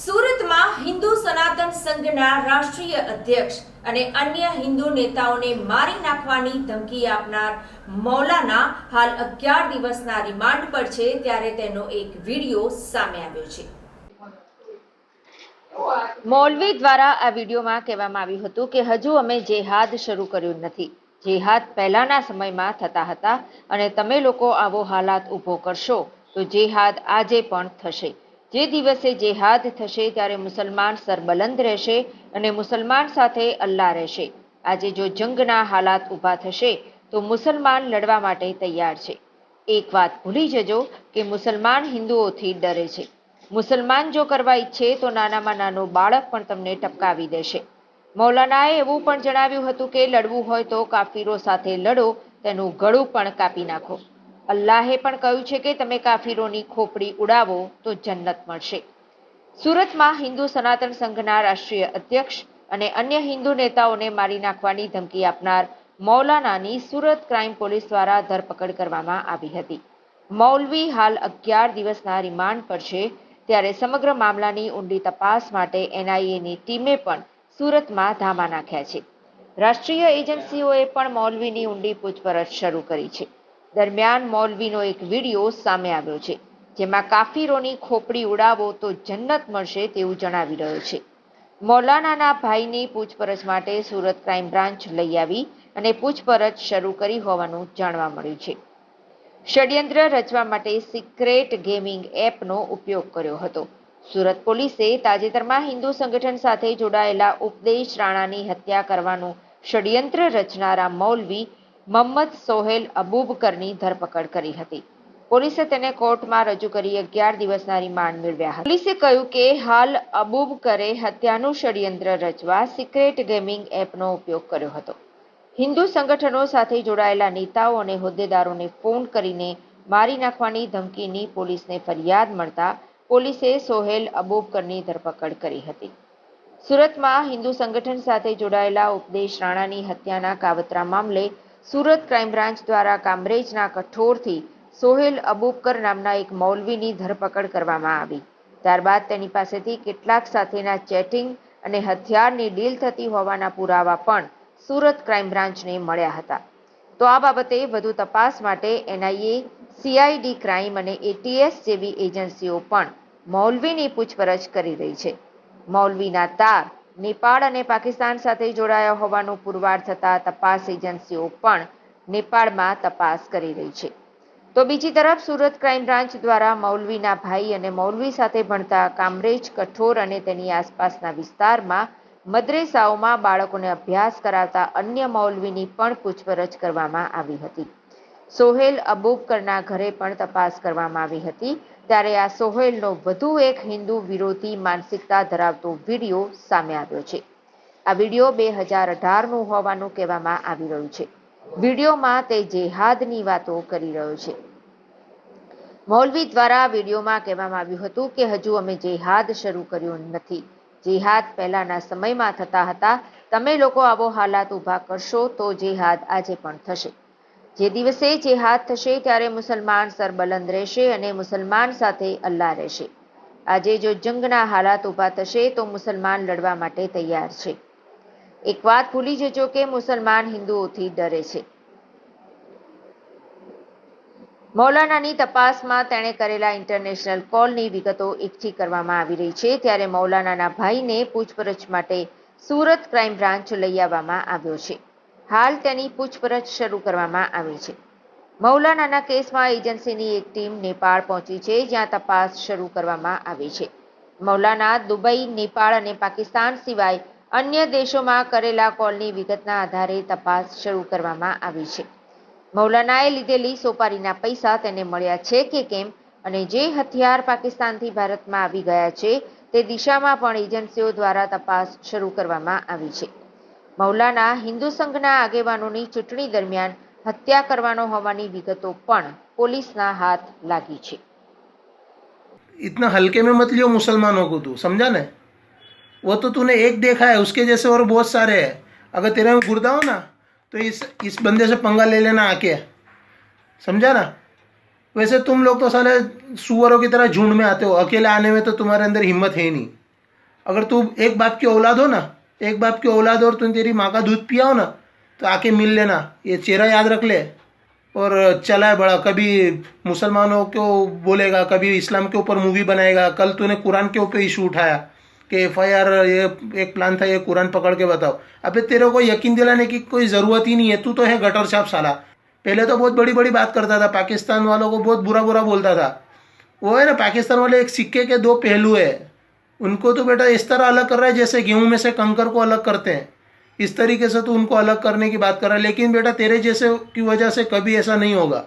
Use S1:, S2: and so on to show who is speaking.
S1: સુરતમાં હિન્દુ સનાતન સંઘના રાષ્ટ્રીય અધ્યક્ષ અને અન્ય હિન્દુ નેતાઓને મારી નાખવાની ધમકી આપનાર મૌલાના હાલ અગિયાર દિવસના રિમાન્ડ પર છે ત્યારે તેનો એક વીડિયો સામે આવ્યો છે. મૌલવી દ્વારા આ વિડીયોમાં કહેવામાં આવ્યું હતું કે હજુ અમે જેહાદ શરૂ કર્યો નથી. જેહાદ પહેલાના સમયમાં થતા હતા અને તમે લોકો આવો હાલાત ઊભો કરશો તો જેહાદ આજે પણ થશે. જે દિવસે જેહાદ થશે ત્યારે મુસલમાન સરબલંદ રહેશે અને મુસલમાન સાથે અલ્લાહ રહેશે. આજે જો જંગના હાલાત ઊભા થશે, તો મુસલમાન લડવા માટે તૈયાર છે. એક વાત ભૂલી જજો કે મુસલમાન હિન્દુઓથી ડરે છે. મુસલમાન જો કરવા ઈચ્છે, તો નાનામાં નાનો બાળક પણ તમને ટપકાવી દેશે. મૌલાનાએ એવું પણ જણાવ્યું હતું કે, લડવું હોય તો કાફીરો સાથે લડો, તેનું ગળું પણ કાપી નાખો. અલ્લાહે પણ કહ્યું છે કે તમે કાફીરોની ખોપડી ઉડાવો તો જન્નત મળશે. સુરતમાં હિન્દુ સનાતન સંઘના રાષ્ટ્રીય અધ્યક્ષ અને અન્ય હિન્દુ નેતાઓને મારી નાખવાની ધમકી આપનાર મૌલાનાની સુરત ક્રાઇમ પોલીસ દ્વારા ધરપકડ કરવામાં આવી હતી. મૌલવી હાલ અગિયાર દિવસના રિમાન્ડ પર છે, ત્યારે સમગ્ર મામલાની ઊંડી તપાસ માટે એનઆઈએની ટીમે પણ સુરતમાં ધામા નાખ્યા છે. રાષ્ટ્રીય એજન્સીઓએ પણ મૌલવીની ઊંડી પૂછપરછ શરૂ કરી છે. દરમિયાન મૌલવીનો એક વીડિયો સામે આવ્યો છે, જેમાં કાફીરોની ખોપડી ઉડાવો તો જન્નત મળશે તેવું જણાવી રહ્યો છે. મૌલાનાના ભાઈની પૂછપરછ માટે સુરત ક્રાઇમ બ્રાન્ચ લઈ આવી અને પૂછપરછ શરૂ કરી હોવાનું જાણવા મળ્યું છે. ષડયંત્ર રચવા માટે સિક્રેટ ગેમિંગ એપનો ઉપયોગ કર્યો હતો. સુરત પોલીસે તાજેતરમાં હિન્દુ સંગઠન સાથે જોડાયેલા ઉપદેશ રાણાની હત્યા કરવાનું ષડયંત્ર રચનારા મૌલવી મોહમ્મદ સોહેલ અબુબકરની ધરપકડ કરી હતી. પોલીસે તેને કોર્ટમાં રજૂ કરી અગિયાર દિવસના રિમાન્ડ મેળવ્યા હતા. પોલીસે કહ્યું કે હાલ અબુબકરે હત્યાનું ષડયંત્ર રચવા સિક્રેટ ગેમિંગ એપનો ઉપયોગ કર્યો હતો. હિન્દુ સંગઠનો સાથે જોડાયેલા નેતાઓ અને હોદ્દેદારોને ફોન કરીને મારી નાખવાની ધમકીની પોલીસને ફરિયાદ મળતા પોલીસે સોહેલ અબુબકરની ધરપકડ કરી હતી. સુરતમાં હિન્દુ સંગઠન સાથે જોડાયેલા ઉપદેશ રાણાની હત્યાના કાવતરા મામલે સુરત ક્રાઇમ બ્રાન્ચ દ્વારા કામરેજના કઠોરથી સોહેલ અબુબકર નામના એક મૌલવીની ધરપકડ કરવામાં આવી. ત્યારબાદ તેની પાસેથી કેટલાક સાથેના ચેટિંગ અને હથિયારની ડીલ થતી હોવાના પુરાવા પણ સુરત ક્રાઇમ બ્રાન્ચને મળ્યા હતા. તો આ બાબતે વધુ તપાસ માટે એનઆઈએ, સીઆઈડી ક્રાઇમ અને એટીએસ જેવી એજન્સીઓ પણ મૌલવીની પૂછપરછ કરી રહી છે. મૌલવીના તાર નેપાળ અને પાકિસ્તાન સાથે જોડાયા હોવાનું પુરવાર થતા તપાસ એજન્સીઓ પણ નેપાળમાં તપાસ કરી રહી છે. તો બીજી તરફ સુરત ક્રાઇમ બ્રાન્ચ દ્વારા મૌલવીના ભાઈ અને મૌલવી સાથે ભણતા કામરેજ, કઠોર અને તેની આસપાસના વિસ્તારમાં મદ્રેસાઓમાં બાળકોને અભ્યાસ કરાવતા અન્ય મૌલવીની પણ પૂછપરછ કરવામાં આવી હતી. સોહેલ અબૂબકરના ઘરે પણ તપાસ કરવામાં આવી હતી. ત્યારે આ સોહેલનો વધુ એક હિન્દુ વિરોધી માનસિકતા ધરાવતો વીડિયો સામે આવ્યો છે. આ વીડિયો બે હજાર અઢારનું હોવાનું કહેવામાં આવી રહ્યું છે. વિડીયોમાં તે જેહાદની વાતો કરી રહ્યો છે. મૌલવી દ્વારા વિડીયોમાં કહેવામાં આવ્યું હતું કે હજુ અમે જેહાદ શરૂ કર્યો નથી. જેહાદ પહેલાના સમયમાં થતા હતા. તમે લોકો આવો હાલાત ઊભા કરશો તો જેહાદ આજે પણ થશે. જે દિવસે જેહાદ થશે ત્યારે મુસલમાન સરબલંદ રહેશે અને મુસલમાન સાથે અલ્લાહ રહેશે. આજે જો જંગના હાલાત ઊભા થશે તો મુસલમાન લડવા માટે તૈયાર છે. એક વાત ભૂલી જજો કે મુસલમાન હિન્દુઓથી ડરે છે. મૌલાનાની તપાસમાં તેણે કરેલા ઇન્ટરનેશનલ કોલની વિગતો એકઠી કરવામાં આવી રહી છે ત્યારે મૌલાનાના ભાઈને પૂછપરછ માટે સુરત ક્રાઇમ બ્રાન્ચ લઈ આવવામાં આવ્યો છે. હાલ તેની પૂછપરછ શરૂ કરવામાં આવી છે. મૌલાનાના કેસમાં એજન્સીની એક ટીમ નેપાળ પહોંચી છે, જ્યાં તપાસ શરૂ કરવામાં આવી છે. મૌલાના દુબઈ, નેપાળ અને પાકિસ્તાન સિવાય અન્ય દેશોમાં કરેલા કોલની વિગતના આધારે તપાસ શરૂ કરવામાં આવી છે. મૌલાનાએ લીધેલી સોપારીના પૈસા તેને મળ્યા છે કે કેમ અને જે હથિયાર પાકિસ્તાનથી ભારતમાં આવી ગયા છે, તે દિશામાં પણ એજન્સીઓ દ્વારા તપાસ શરૂ કરવામાં આવી છે. મૌલાના હિન્દુ સંઘના આગેવાનોની ચૂંટણી દરમિયાન હત્યા કરવાનો હોવાની વિગતો પણ પોલીસના હાથ લાગી છે
S2: इतना हल्के में मत लियो मुसलमानों को तू समझा ना वो तो तूने एक देखा है उसके जैसे और बहुत सारे हैं अगर तेरे में गुर्दा हो ना तो इस इस बंदे से पंगा ले लेना आके समझा ना वैसे तुम लोग तो साले सुअरों की तरह झुंड में आते हो अकेले आने में तो तुम्हारे अंदर हिम्मत है ही नहीं अगर तू एक बाप की औलाद हो ना एक बाप की औलाद और तूने तेरी माँ का दूध पिया हो ना तो आके मिल लेना। ये चेहरा याद रख ले। और चला है बड़ा, कभी मुसलमानों को बोलेगा, कभी इस्लाम के ऊपर मूवी बनाएगा। कल तूने कुरान के ऊपर इशू उठाया कि एफ़ आई आर ये एक प्लान था, ये कुरान पकड़ के बताओ। अबे तेरे को यकीन दिलाने की कोई ज़रूरत ही नहीं है। तू तो है गटर छाप साला। पहले तो बहुत बड़ी बड़ी बात करता था। पाकिस्तान वालों को बहुत बुरा बुरा बोलता था। वो है ना, पाकिस्तान वाले एक सिक्के के दो पहलू है। उनको तो बेटा इस तरह अलग कर रहा है जैसे गेहूं में से कंकर को अलग करते हैं इस तरीके से तो उनको अलग करने की बात कर रहा है लेकिन बेटा तेरे जैसे की वजह से कभी ऐसा नहीं होगा